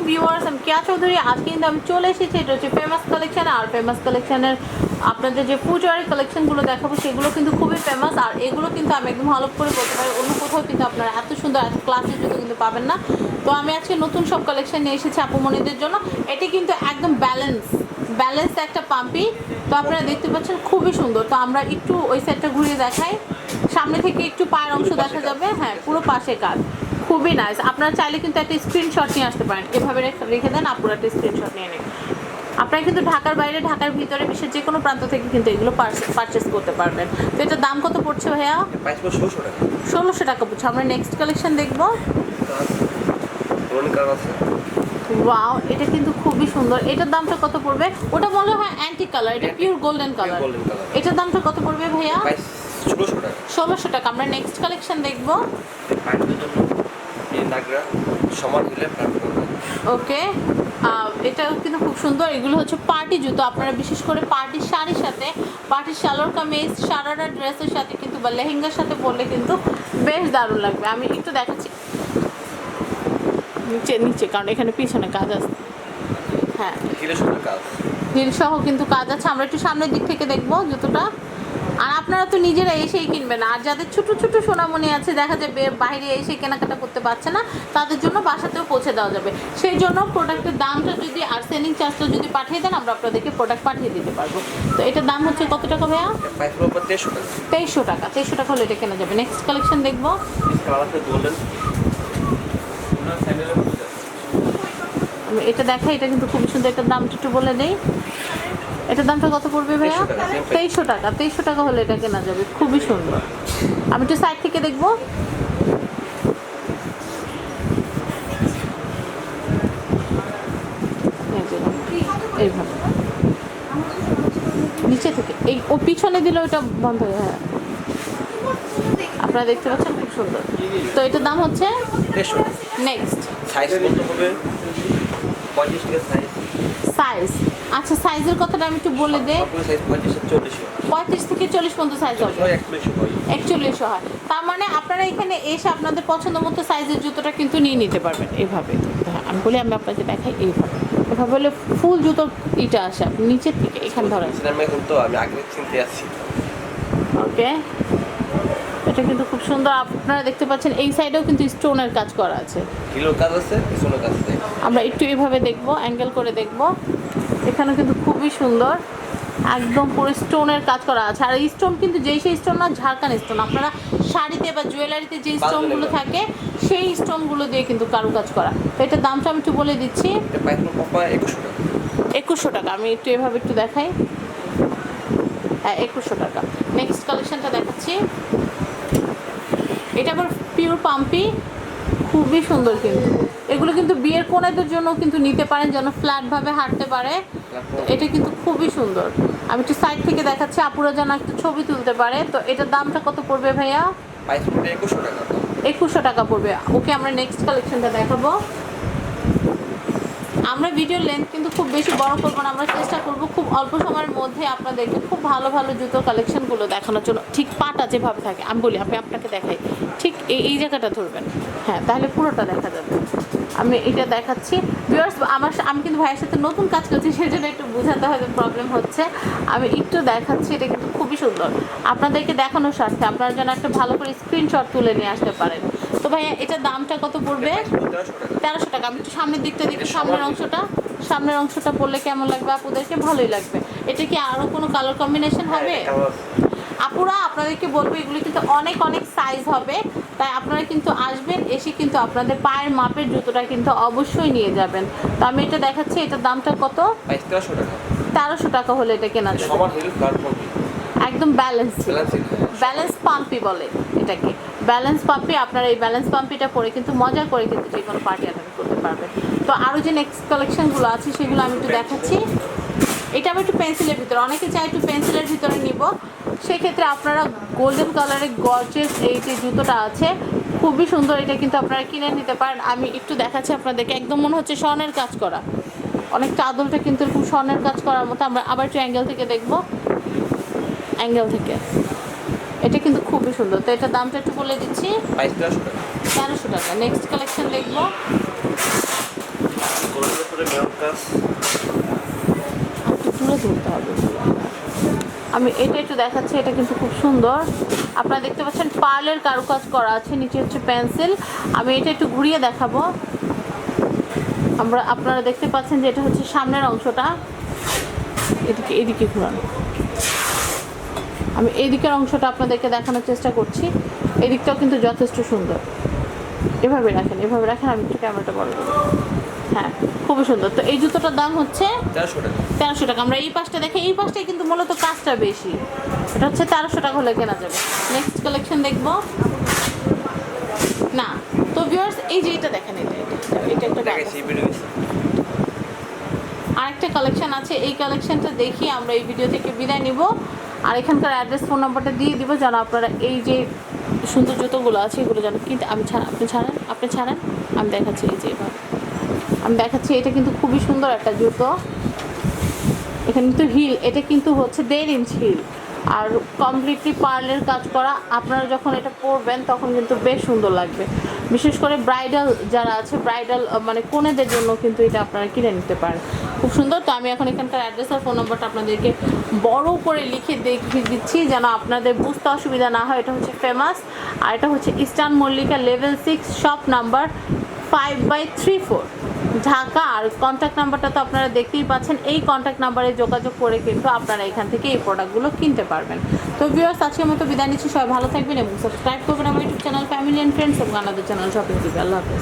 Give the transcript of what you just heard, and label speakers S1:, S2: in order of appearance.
S1: আলাইকুম ভিউয়ার্স আমি কেয়া চৌধুরী। আজকে কিন্তু আমি চলে এসেছি এটা হচ্ছে ফেমাস কালেকশন আর ফেমাস কালেকশনের আপনাদের যে ফুটওয়ারের কালেকশনগুলো দেখাবো সেগুলো কিন্তু খুবই ফেমাস আর এগুলো কিন্তু আমি একদম হলপ করে বলতে পারি অন্য কোথাও কিন্তু আপনারা এত সুন্দর এত ক্লাসের জুতো কিন্তু পাবেন না। তো আমি আজকে নতুন সব কালেকশন নিয়ে এসেছি আপুমণিদের জন্য এটি কিন্তু একদম ব্যালেন্স ব্যালেন্স একটা পাম্পি তো আপনারা দেখতে পাচ্ছেন খুবই সুন্দর। তো আমরা একটু ওই সাইডটা ঘুরিয়ে দেখাই সামনে থেকে একটু পায়ের অংশ দেখা যাবে হ্যাঁ পুরো পাশে কাজ। খুবই নাইস আপনারা চাইলে কিন্তু একটা স্ক্রিনশট নিয়ে আসতে পারেন। এভাবে রেখে- দেন আপনারা একটা স্ক্রিনশট নিয়ে নিন। আপনারা কিন্তু ঢাকার বাইরে ঢাকার ভিতরে বিশ্বের যে কোনো প্রান্ত থেকে কিন্তু এগুলো পারচেস করতে পারবেন। তো এটার দাম কত পড়ছে ভাইয়া?
S2: ষোলোশো টাকা।
S1: পড়ছে। আমরা নেক্সট কালেকশন দেখব। ওয়াও এটা কিন্তু খুবই সুন্দর। এটার দামটা কত পড়বে? ওটা মনে হয় অ্যান্টি কালার এটা পিওর গোল্ডেন কালার এটার দামটা কত পড়বে ভাইয়া?
S2: ষোলোশো টাকা।
S1: আমরা নেক্সট কালেকশন দেখব।
S2: নাগরা সমান হলে
S1: ওকে এটাও কিন্তু খুব সুন্দর। এগুলো হচ্ছে পার্টি জুতো। আপনারা বিশেষ করে পার্টির শাড়ির সাথে পার্টির কামিজ সারারা ড্রেসের সাথে কিন্তু বা লেহেঙ্গার সাথে পরলে কিন্তু বেশ দারুণ লাগবে। আমি একটু দেখাচ্ছি। নিচে নিচে কারণ এখানে পিছনে কাজ আছে। হ্যাঁ।
S2: হিলে কাজ।
S1: হিল সহ কিন্তু কাজ আছে। আমরা একটু সামনের দিক থেকে দেখব জুতোটা। আর আপনারা তো নিজেরা এসেই কিনবেন। আর যাদের ছোট ছোট সোনামণি আছে দেখা যাবে বাইরে এসে কেনাকাটা করতে পারছে না তাদের জন্য বাসাতেও পৌঁছে দেওয়া যাবে। সেই জন্য প্রোডাক্টের দামটা যদি আর সেলিং চার্জটা যদি পাঠিয়ে দেন আমরা আপনাদেরকে প্রোডাক্ট পাঠিয়ে দিতে পারব। তো এটার দাম হচ্ছে কত টাকা ভাইয়া?
S2: তেইশশো টাকা।
S1: তেইশশো টাকা হলে এটা কেনা যাবে। নেক্সট কালেকশন দেখব। এটা দেখাই এটা কিন্তু খুব সুন্দর। এটার দামটা একটু বলে দেই। এটার দামটা কত পড়বে ভাইয়া?
S2: 2300 টাকা, same price।
S1: তেইশশো টাকা তেইশশো টাকা হলে এটা কেনা যাবে খুবই সুন্দর। আমি একটু সাইড থেকে দেখব। এই এইভাবে। নিচে থেকে এই ও পিছনে দিলে ওটা বন্ধ হয়ে হ্যাঁ আপনারা দেখতে পাচ্ছেন খুব সুন্দর। তো এটার দাম হচ্ছে নেক্সট
S2: সাইজ। সাইজ
S1: আচ্ছা সাইজের কথাটা আমি একটু বলে দে
S2: পঁয়ত্রিশ থেকে
S1: চল্লিশ পর্যন্ত সাইজ হবে।
S2: একচল্লিশশো হয়
S1: তার মানে আপনারা এখানে এসে আপনাদের পছন্দ মতো সাইজের জুতোটা কিন্তু নিয়ে নিতে পারবেন এইভাবে হ্যাঁ আমি বলি আমি আপনাকে দেখাই এইভাবে। এভাবে হলে ফুল জুতো ইটা আসে। নিচের থেকে এখানে ধরেন
S2: সিনেমা এখন তো আমি আগে চিনতে আসছি
S1: ওকে এটা কিন্তু খুব সুন্দর। আপনারা দেখতে পাচ্ছেন এই সাইডেও কিন্তু স্টোনের কাজ করা আছে।
S2: হিলোর কাজ আছে পিছনের কাজ আছে?
S1: আমরা একটু এভাবে দেখব অ্যাঙ্গেল করে দেখব। এখানে কিন্তু খুবই সুন্দর। একদম পুরো স্টোনের কাজ করা আছে। আর এই স্টোন কিন্তু যেই সেই স্টোন না ঝাড়খান স্টোন আপনারা শাড়িতে বা জুয়েলারিতে যে স্টোনগুলো থাকে সেই স্টোনগুলো দিয়ে কিন্তু কারুকাজ করা। তো এটার দামটা আমি একটু বলে দিচ্ছি।
S2: একুশশো টাকা।
S1: আমি একটু এভাবে একটু দেখাই। হ্যাঁ একুশশো টাকা। নেক্সট কালেকশনটা দেখাচ্ছি। পিওর পাম্পি খুবই সুন্দর কিন্তু। এগুলো কিন্তু বিয়ের কোনাদের জন্য কিন্তু নিতে পারেন যেন ফ্ল্যাটভাবে হাঁটতে পারে। তো এটা কিন্তু খুবই সুন্দর। আমি একটু সাইড থেকে দেখাচ্ছি আপুরা যেন একটু ছবি তুলতে পারে। তো এটার দামটা কত পড়বে ভাইয়া?
S2: একুশশো টাকা।
S1: একুশশো টাকা পড়বে। ওকে আমরা নেক্সট কালেকশনটা দেখাবো। আমরা ভিডিও লেন্থ কিন্তু খুব বেশি বড় করব না, আমরা চেষ্টা করব খুব অল্প সময়ের মধ্যে আপনাদেরকে খুব ভালো ভালো জুতোর কালেকশনগুলো দেখানোর জন্য। ঠিক পাটা যেভাবে থাকে, আমি বলি, আমি আপনাকে দেখাই। ঠিক এই এই জায়গাটা ধরবেন। হ্যাঁ তাহলে পুরোটা দেখা যাবে। আমি এটা দেখাচ্ছি। ভিউয়ার্স আমার আমি কিন্তু ভাইয়ের সাথে নতুন কাজ করছি, সেজন্য একটু বোঝাতে হয়তো প্রবলেম হচ্ছে। আমি একটু দেখাচ্ছি, এটা কিন্তু খুবই সুন্দর। আপনাদেরকে দেখানোর স্বার্থে আপনারা যেন একটা ভালো করে স্ক্রিনশট তুলে নিয়ে আসতে পারেন। তো ভাইয়া এটার দামটা কত পড়বে?
S2: তেরোশো টাকা।
S1: আমি একটু সামনের দিকটা দেখি, সামনের অংশটা। সামনের অংশটা পড়লে কেমন লাগবে? আপুদেরকে ভালোই লাগবে। এটা কি আরও কোনো কালার কম্বিনেশন হবে? আপুরা আপনাদেরকে বলব এগুলো কিন্তু অনেক অনেক সাইজ হবে। তাই আপনারা কিন্তু আসবেন এসে কিন্তু আপনাদের পায়ের মাপের জুতোটা কিন্তু অবশ্যই নিয়ে যাবেন। তো আমি এটা দেখাচ্ছি এটার দামটা কত?
S2: তেরোশো টাকা।
S1: তেরোশো টাকা হলে এটা কেনা যাবে। একদম ব্যালেন্স
S2: ব্যালেন্স
S1: ব্যালেন্স পাম্পি বলে এটাকে। ব্যালেন্স পাম্পি আপনারা এই ব্যালেন্স পাম্পিটা পরে কিন্তু মজা করে কিন্তু যে কোনো পার্টি অ্যাটেন্ড করতে পারবেন। তো আরও যে নেক্সট কালেকশনগুলো আছে সেগুলো আমি একটু দেখাচ্ছি। এটা আমি একটু পেন্সিলের ভিতরে অনেকে চাই একটু পেন্সিলের ভিতরে নিব। সেক্ষেত্রে আপনারা গোল্ডেন কালারের গর্জেস এই যে জুতোটা আছে। খুবই সুন্দর এটা কিন্তু আপনারা কিনে নিতে পারেন। আমি একটু দেখাচ্ছি আপনাদেরকে একদম মনে হচ্ছে স্বর্ণের কাজ করা। অনেক আদলটা কিন্তু এরকম স্বর্ণের কাজ করার মতো। আমরা আবার একটু অ্যাঙ্গেল থেকে দেখব। অ্যাঙ্গেল থেকে। এটা কিন্তু খুবই সুন্দর। তো এটার দামটা একটু বলে দিচ্ছি।
S2: তেরোশো টাকা।
S1: নেক্সট কালেকশন দেখব। দূরে ধরতে হবে। আমি এটা একটু দেখাচ্ছি, এটা কিন্তু খুব সুন্দর। আপনারা দেখতে পাচ্ছেন পার্লের কারুকাজ করা আছে, নিচে হচ্ছে পেন্সিল। আমি এটা একটু ঘুরিয়ে দেখাবো। আমরা, আপনারা দেখতে পাচ্ছেন যে এটা হচ্ছে সামনের অংশটা। এদিকে এদিকে ঘুরানো। আমি এদিকের অংশটা আপনাদেরকে দেখানোর চেষ্টা করছি। এদিকটাও কিন্তু যথেষ্ট সুন্দর। এভাবে রাখেন এভাবে রাখেন আমি একটু ক্যামেরাটা বড় করব হ্যাঁ খুবই সুন্দর। তো এই জুতোটার দাম হচ্ছে
S2: তেরোশো টাকা।
S1: তেরোশো টাকা। আমরা এই পাশটা দেখে এই পাশটাই কিন্তু মূলত কাজটা বেশি। এটা হচ্ছে তেরোশো টাকা হলে কেনা যাবে। নেক্সট কালেকশন দেখব। না তো ভিউয়ার্স এই যে এটা দেখেন এটা এটা একটা আরেকটা কালেকশন আছে এই কালেকশনটা দেখি আমরা এই ভিডিও থেকে বিদায় নিব। আর এখানকার অ্যাড্রেস ফোন নাম্বারটা দিয়ে দিব যেন আপনারা এই যে সুন্দর জুতোগুলো আছে, এগুলো যেন কিন্তু আমি ছাড়া আপনি ছাড়েন? আপনি ছাড়েন? আমি দেখাচ্ছি এই যে এবার। আমি দেখাচ্ছি, এটা কিন্তু খুবই সুন্দর একটা জুতো। এখানে কিন্তু হিল, এটা কিন্তু হচ্ছে দেড় ইঞ্চ হিল। আর কমপ্লিটলি পার্লের কাজ করা, আপনারা যখন এটা পরবেন, তখন কিন্তু বেশ সুন্দর লাগবে। বিশেষ করে ব্রাইডাল যারা আছে, ব্রাইডাল মানে কোনেদের জন্য কিন্তু এটা আপনারা কিনে নিতে পারেন। খুব সুন্দর। তো আমি এখন এখানকার অ্যাড্রেস আর ফোন নম্বরটা আপনাদেরকে বড় করে লিখে দেখিয়ে দিচ্ছি, যেন আপনাদের বুঝতে অসুবিধা না হয়। এটা হচ্ছে ফেমাস আর এটা হচ্ছে Eastern Mallika level six, shop number five by three four Dhaka R contact নাম্বারটা তো আপনারা দেখতেই পাচ্ছেন। এই কন্ট্যাক্ট নাম্বারে যোগাযোগ করে কিন্তু আপনারা এখান থেকে এই প্রোডাক্টগুলো কিনতে পারবেন। তো ভিউয়ার্স আজকের মতো বিদায় নিচ্ছি। সবাই ভালো থাকবেন এবং সাবস্ক্রাইব করবেন আমার YouTube channel family and friends এবং আমাদের চ্যানেল শপিং টিভি আল্লাহ হাফেজ।